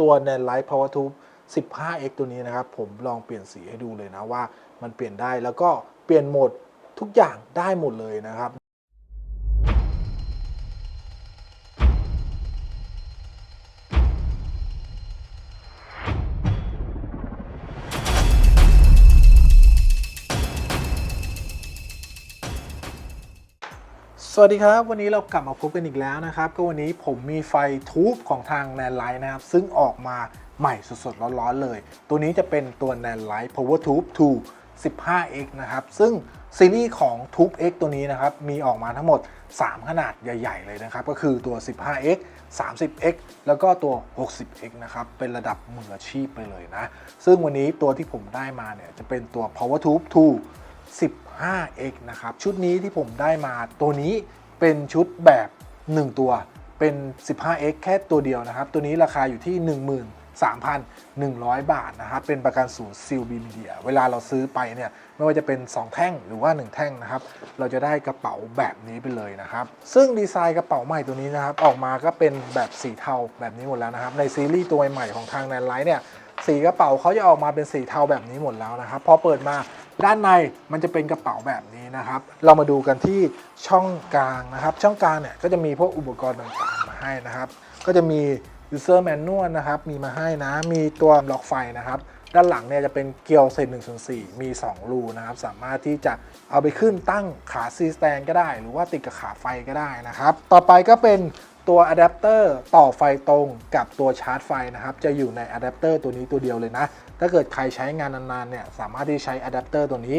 ตัว n a n Light Power Tube 15x ตัวนี้นะครับ ผมลองเปลี่ยนสีให้ดูเลยนะว่ามันเปลี่ยนได้แล้วก็เปลี่ยนโหมดทุกอย่างได้หมดเลยนะครับ สวัสดีครับ วันนี้เรากลับมาพบกันอีกแล้วนะครับ ก็วันนี้ผมมีไฟทูบของทาง n a n Light นะครับ ซึ่งออกมาใหม่สดๆ ร้อนๆ เลย ตัวนี้จะเป็นตัว n a n Light Power Tube 2 15x นะครับ ซึ่งซีรีส์ของ Tube X ตัวนี้นะครับ มีออกมาทั้งหมด 3 ขนาดใหญ่ ๆ เลยนะครับ ก็คือตัว 15x 30x แล้วก็ตัว 60x นะครับ เป็นระดับมืออาชีพไปเลยนะ ซึ่งวันนี้ตัวที่ผมได้มาเนี่ยจะเป็นตัว Power Tube 2 15x นะครับ ชุดนี้ที่ผมได้มาตัวนี้เป็นชุดแบบ 1 ตัวเป็น 15x แค่ตัวเดียวนะครับ ตัวนี้ราคาอยู่ที่ 13,100 บาทนะครับ เป็นประกันศูนย์ซิลบีมีเดีย เวลาเราซื้อไปเนี่ย ไม่ว่าจะเป็น 2 แท่งหรือว่า 1 แท่งนะครับ เราจะได้กระเป๋าแบบนี้ไปเลยนะครับ ซึ่งดีไซน์กระเป๋าใหม่ตัวนี้นะครับ ออกมาก็เป็นแบบสีเทาแบบนี้หมดแล้วนะครับ ในซีรีส์ตัวใหม่ของทางแนนไลท์เนี่ย สีกระเป๋าเขาจะออกมาเป็นสีเทาแบบนี้หมดแล้วนะครับ พอเปิดมา ด้านในมันจะเป็นกระเป๋าแบบนี้นะครับ เรามาดูกันที่ช่องกลางนะครับ ช่องกลางเนี่ยก็จะมีพวกอุปกรณ์ต่างๆมาให้นะครับ ก็จะมี user manual นะครับ มีมาให้นะ มีตัวล็อกไฟนะครับ ด้านหลังเนี่ยจะเป็นเกลียวเศษ1ส่วน4มี 2 รูนะครับ สามารถที่จะเอาไปขึ้นตั้งขาซีสแตนก็ได้ หรือว่าติดกับขาไฟก็ได้นะครับ ต่อไปก็เป็น ตัวอะแดปเตอร์ต่อไฟตรงกับตัวชาร์จไฟนะครับ จะอยู่ในอะแดปเตอร์ตัวนี้ตัวเดียวเลยนะ ถ้าเกิดใครใช้งานนานๆเนี่ยสามารถที่ใช้อะแดปเตอร์ตัวนี้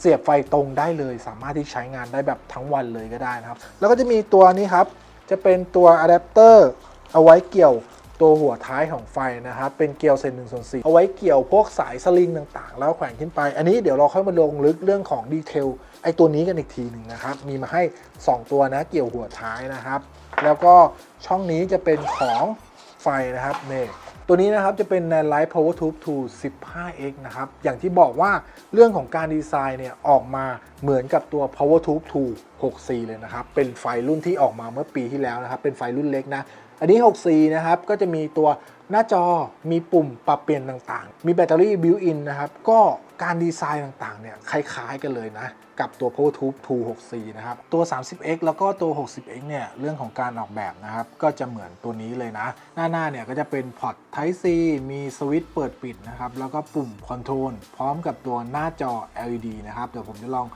เสียบไฟตรงได้เลย สามารถที่ใช้งานได้แบบทั้งวันเลยก็ได้นะครับ แล้วก็จะมีตัวนี้ครับ จะเป็นตัวอะแดปเตอร์เอาไว้เกี่ยวตัวหัวท้ายของไฟนะครับ เป็นเกลียวเซนหนึ่งส่วนสี่เอาไว้เกี่ยวพวกสายสลิงต่างๆ แล้วแขวนขึ้นไป อันนี้เดี๋ยวเราค่อยมาลงลึกเรื่องของดีเทลไอ้ตัวนี้กันอีกทีหนึ่งนะครับ มีมาให้ 2 ตัวนะเกี่ยวหัวท้ายนะครับ แล้วก็ช่องนี้จะเป็นของไฟนะครับเนี่ตัวนี้นะครับจะเป็นใน Light Power Tube 2 15x นะครับ อย่างที่บอกว่าเรื่องของการดีไซน์เนี่ยออกมาเหมือนกับตัว Power Tube 2 6C เลยนะครับ เป็นไฟรุ่นที่ออกมาเมื่อปีที่แล้วนะครับ เป็นไฟรุ่นเล็กนะ อันนี้ 6C นะครับ ก็จะมีตัวหน้าจอมีปุ่มปรับเปลี่ยนต่างๆ มีแบตเตอรี่บิวอินนะครับ ก็การดีไซน์ต่างๆ เนี่ย คล้ายๆ กันเลยนะ กับตัว Power Tube 2 6C นะครับ ตัว 30X แล้วก็ตัว 60X เนี่ย เรื่องของการออกแบบนะครับ ก็จะเหมือนตัวนี้เลยนะ หน้าหน้าเนี่ยก็จะเป็นพอร์ต Type C มีสวิตช์เปิดปิดนะครับ แล้วก็ปุ่มคอนโทรลพร้อมกับตัวหน้าจอ LED นะครับ เดี๋ยวผมจะลอง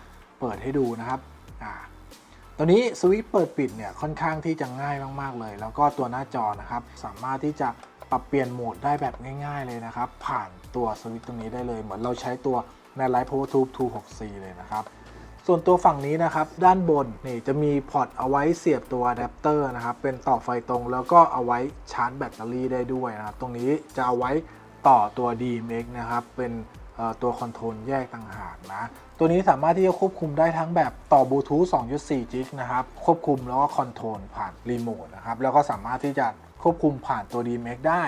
เปิดให้ดูนะครับ อ่า ตัวนี้สวิตช์เปิดปิดเนี่ยค่อนข้างที่จะง่ายมากๆเลย แล้วก็ตัวหน้าจอนะครับสามารถที่จะปรับเปลี่ยนโหมดได้แบบง่าย ๆเลยนะครับ ผ่านตัวสวิตช์ตรงนี้ได้เลย เหมือนเราใช้ตัวใน Light Power Tube 2 6C เลยนะครับ ส่วนตัวฝั่งนี้นะครับ ด้านบนนี่จะมีพอร์ตเอาไว้เสียบตัวอะแดปเตอร์นะครับ เป็นต่อไฟตรงแล้วก็เอาไว้ชาร์จแบตเตอรี่ได้ด้วยนะครับ ตรงนี้จะเอาไว้ต่อตัว DMX นะครับ เป็น ตัวคอนโทรลแยกต่างหากนะ ตัวนี้สามารถที่จะควบคุมได้ทั้งแบบต่อบลูทูธ2.4 จิกนะครับ ควบคุมแล้วก็คอนโทรลผ่านรีโมทนะครับ แล้วก็สามารถที่จะควบคุมผ่านตัว DMX ได้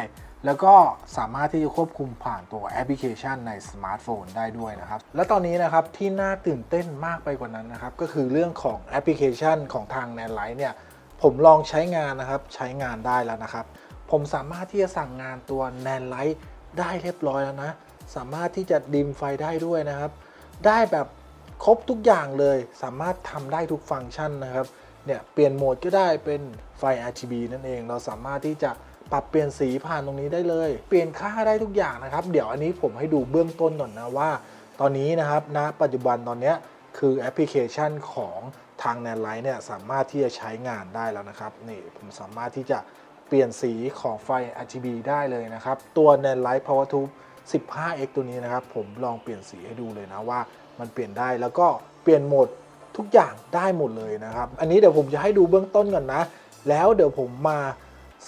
แล้วก็สามารถที่จะควบคุมผ่านตัวแอปพลิเคชันในสมาร์ทโฟนได้ด้วยนะครับ และตอนนี้นะครับที่น่าตื่นเต้นมากไปกว่านั้นนะครับ ก็คือเรื่องของแอปพลิเคชันของทาง n a n l i g h t เนี่ย ผมลองใช้งานนะครับ ใช้งานได้แล้วนะครับ ผมสามารถที่จะสั่งงานตัว n a n l i g h t ได้เรียบร้อยแล้วนะ สามารถที่จะดิมไฟได้ด้วยนะครับ ได้แบบครบทุกอย่างเลย สามารถทำได้ทุกฟังก์ชันนะครับ เนี่ยเปลี่ยนโหมดก็ได้เป็นไฟ RGB นั่นเอง เราสามารถที่จะปรับเปลี่ยนสีผ่านตรงนี้ได้เลย เปลี่ยนค่าได้ทุกอย่างนะครับ เดี๋ยวอันนี้ผมให้ดูเบื้องต้นก่อนนะว่า ตอนนี้นะครับณปัจจุบันตอนเนี้ยคือแอปพลิเคชันของทาง n a n l i g h t เนี่ยสามารถที่จะใช้งานได้แล้วนะครับนี่ผมสามารถที่จะเปลี่ยนสีของไฟ RGB ได้เลยนะครับ ตัว n a n l i g h t Power Tube 15x ตัวนี้นะครับ ผมลองเปลี่ยนสีให้ดูเลยนะว่ามันเปลี่ยนได้แล้วก็เปลี่ยนโหมดทุกอย่างได้หมดเลยนะครับ อันนี้เดี๋ยวผมจะให้ดูเบื้องต้นก่อนนะ แล้วเดี๋ยวผมมา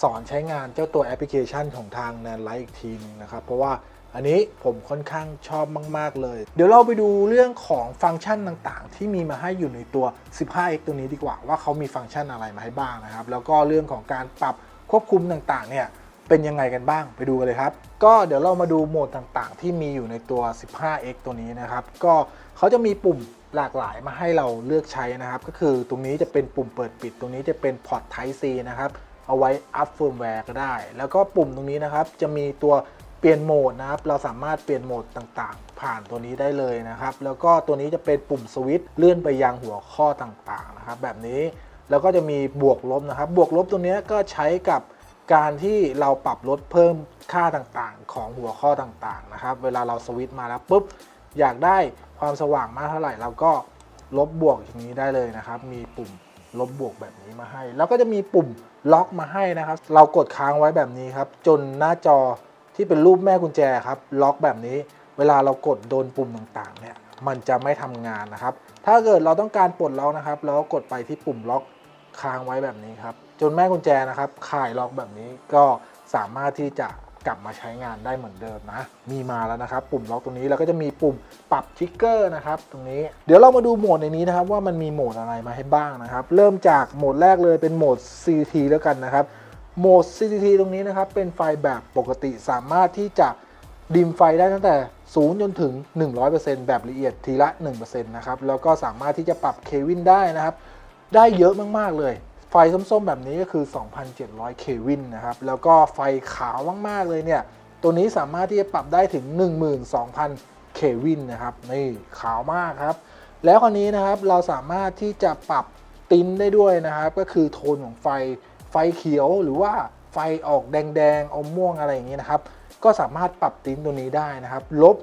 สอนใช้งานเจ้าตัวแอปพลิเคชันของทาง n a n l i g h t อีกทีนึงนะครับ เพราะว่าอันนี้ผมค่อนข้างชอบมาก ๆ เลย เดี๋ยวเราไปดูเรื่องของฟังก์ชันต่างๆ ที่มีมาให้อยู่ในตัว 15x ตัวนี้ดีกว่าว่าเขามีฟังก์ชันอะไรมาให้บ้างนะครับ แล้วก็เรื่องของการปรับควบคุมต่างๆ เนี่ย เป็นยังไงกันบ้างไปดูกันเลยครับ ก็เดี๋ยวเรามาดูโหมดต่างๆ ที่มีอยู่ในตัว 15x ตัวนี้นะครับ ก็เขาจะมีปุ่มหลากหลายมาให้เราเลือกใช้นะครับ ก็คือตรงนี้จะเป็นปุ่มเปิดปิด ตรงนี้จะเป็นพอร์ต Type C นะครับ เอาไว้อัพเฟิร์มแวร์ก็ได้ แล้วก็ปุ่มตรงนี้นะครับ จะมีตัวเปลี่ยนโหมดนะครับ เราสามารถเปลี่ยนโหมดต่างๆ ผ่านตัวนี้ได้เลยนะครับ แล้วก็ตัวนี้จะเป็นปุ่มสวิตช์เลื่อนไปยังหัวข้อต่างๆนะครับ แบบนี้ แล้วก็จะมีบวกลบนะครับ บวกลบตัวนี้ก็ใช้กับ การที่เราปรับลดเพิ่มค่าต่างๆ ของหัวข้อต่างๆนะครับ เวลาเราสวิตช์มาแล้วปุ๊บอยากได้ความสว่างมากเท่าไหร่เราก็ลบบวกอย่างนี้ได้เลยนะครับ มีปุ่มลบบวกแบบนี้มาให้ แล้วก็จะมีปุ่มล็อกมาให้นะครับ เรากดค้างไว้แบบนี้ครับ จนหน้าจอที่เป็นรูปแม่กุญแจครับ ล็อกแบบนี้ เวลาเรากดโดนปุ่มต่างๆ เนี่ย มันจะไม่ทำงานนะครับ ถ้าเกิดเราต้องการปลดล็อกนะครับ เราก็กดไปที่ปุ่มล็อกค้างไว้แบบนี้ครับ จนแม่กุญแจนะครับคลายล็อกแบบนี้ก็สามารถที่จะกลับมาใช้งานได้เหมือนเดิมนะ มีมาแล้วนะครับ ปุ่มล็อกตรงนี้แล้วก็จะมีปุ่มปรับทิกเกอร์นะครับ ตรงนี้ เดี๋ยวเรามาดูโหมดในนี้นะครับ ว่ามันมีโหมดอะไรมาให้บ้างนะครับ เริ่มจากโหมดแรกเลยเป็นโหมด CT แล้วกันนะครับ โหมด CCT ตรงนี้นะครับ เป็นไฟแบบปกติสามารถที่จะดิมไฟได้ตั้งแต่ 0 จนถึง 100%แบบละเอียดทีละ 1%นะครับ แล้วก็สามารถที่จะปรับเควินได้นะครับ ได้เยอะมากๆเลย ไฟส้มๆ แบบนี้ก็คือ 2,700 เควินนะครับ แล้วก็ไฟขาวมากๆ เลยเนี่ย ตัวนี้สามารถที่จะปรับได้ถึง 12,000 เควินนะครับ นี่ขาวมากครับ แล้วคราวนี้นะครับเราสามารถที่จะปรับติ้นได้ด้วยนะครับ ก็คือโทนของไฟ ไฟเขียวหรือว่าไฟออกแดงๆ อมม่วงอะไรอย่างนี้นะครับ ก็สามารถปรับติ้นตัวนี้ได้นะครับ ลบ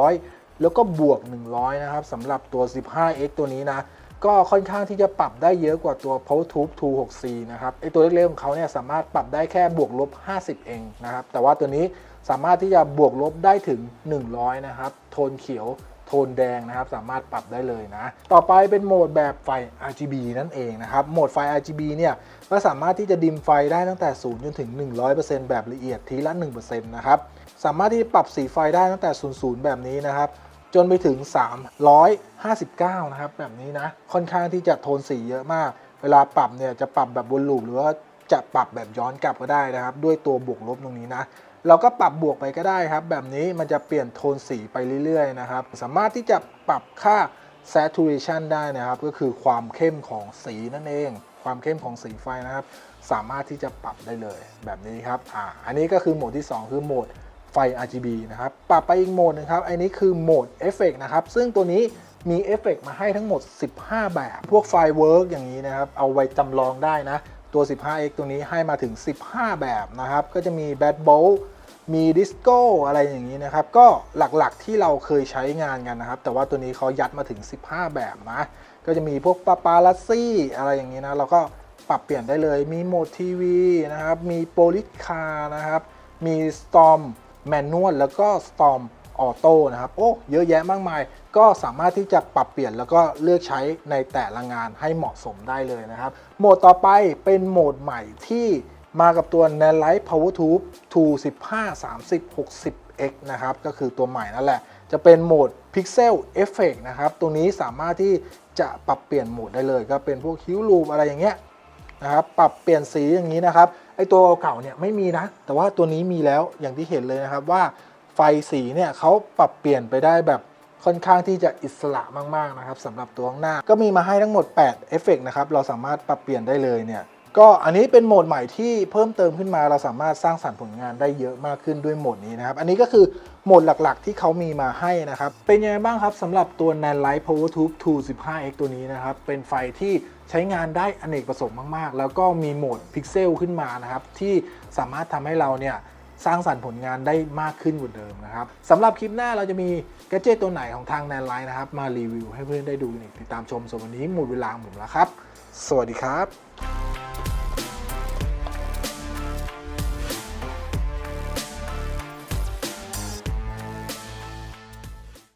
100 แล้วก็บวก 100 นะครับสำหรับตัว 15x ตัวนี้นะ ก็ค่อนข้างที่จะปรับได้เยอะกว่าตัว p o t u b e 264นะครับไอตัวเล็กๆของเขาเนี่ยสามารถปรับได้แค่บวกลบ 50 เองนะครับ แต่ว่าตัวนี้สามารถที่จะบวกลบได้ถึง 100 นะครับ โทนเขียวโทนแดงนะครับ สามารถปรับได้เลยนะ ต่อไปเป็นโหมดแบบไฟ RGB นั่นเองนะครับ โหมดไฟ RGB เนี่ย ก็สามารถที่จะดิมไฟได้ตั้งแต่ 0 จนถึง 100%แบบละเอียดทีละ 1%นะครับ สามารถที่ปรับสีไฟได้ตั้งแต่ 00 แบบนี้นะครับ จนไปถึง 359 นะครับ แบบนี้นะ ค่อนข้างที่จะโทนสีเยอะมาก เวลาปรับเนี่ยจะปรับแบบวนลูปหรือว่าจะปรับแบบย้อนกลับก็ได้นะครับ ด้วยตัวบวกลบตรงนี้นะเราก็ปรับบวกไปก็ได้ครับ แบบนี้มันจะเปลี่ยนโทนสีไปเรื่อยๆนะครับ สามารถที่จะปรับค่า saturation ได้นะครับ ก็คือความเข้มของสีนั่นเอง ความเข้มของสีไฟนะครับ สามารถที่จะปรับได้เลยแบบนี้ครับอ่าอันนี้ก็คือโหมดที่ 2 คือโหมด ไฟ RGB นะครับ ปรับไปอีกโหมดนึงครับ อันนี้คือโหมดเอฟเฟกนะครับ ซึ่งตัวนี้มีเอฟเฟกมาให้ทั้งหมด 15 แบบ พวกไฟเวิร์กอย่างนี้นะครับ เอาไว้จำลองได้นะ ตัว 15x ตัวนี้ให้มาถึง 15 แบบนะครับ ก็จะมี Bad Bolt มีดิสโก้อะไรอย่างนี้นะครับ ก็หลักๆที่เราเคยใช้งานกันนะครับ แต่ว่าตัวนี้เขายัดมาถึง 15 แบบนะ ก็จะมีพวกปาปาลัสซี่อะไรอย่างนี้นะ เราก็ปรับเปลี่ยนได้เลย มีโหมดทีวีนะครับ มีโปลิคานะครับ มี Storm Manual แมนนวล้วก็ Storm Auto นะครับ โอ้ เยอะแยะมากมาย ก็สามารถที่จะปรับเปลี่ยนแล้วก็เลือกใช้ในแต่ละงานให้เหมาะสมได้เลยนะครับ โหมดต่อไปเป็นโหมดใหม่ที่มากับตัว n a n l i g h t Power Tube 2 15 30 60x นะครับ ก็คือตัวใหม่นั่นแหละ จะเป็นโหมด Pixel Effect นะครับ ตัวนี้สามารถที่จะปรับเปลี่ยนโหมดได้เลย ก็เป็นพวกฮิวลูปอะไรอย่างเงี้ย นะครับปรับเปลี่ยนสีอย่างนี้นะครับไอตัวเก่าเนี่ยไม่มีนะ แต่ว่าตัวนี้มีแล้วอย่างที่เห็นเลยนะครับว่าไฟสีเนี่ยเขาปรับเปลี่ยนไปได้แบบค่อนข้างที่จะอิสระมากๆนะครับสำหรับตัวข้างหน้า ก็มีมาให้ทั้งหมด8เอฟเฟกนะครับเราสามารถปรับเปลี่ยนได้เลยเนี่ย ก็อันนี้เป็นโหมดใหม่ที่เพิ่มเติมขึ้นมาเราสามารถสร้างสรรค์ผลงานได้เยอะมากขึ้นด้วยโหมดนี้นะครับ อันนี้ก็คือโหมดหลักๆ ที่เขามีมาให้นะครับ เป็นยังไงบ้างครับสำหรับตัว n a n l i g h t Power Tube 2 15x ตัวนี้นะครับ เป็นไฟที่ใช้งานได้อเนกประสงค์มากๆ แล้วก็มีโหมดพิกเซลขึ้นมานะครับ ที่สามารถทำให้เราเนี่ยสร้างสรรค์ผลงานได้มากขึ้นกว่าเดิมนะครับสำหรับคลิปหน้าเราจะมีแกเจตตัวไหนของทางแนนไลน์นะครับ มารีวิวให้เพื่อนได้ดูอีกติดตามชมส่วนวันนี้หมดเวลาของผมแล้วครับ สวัสดีครับ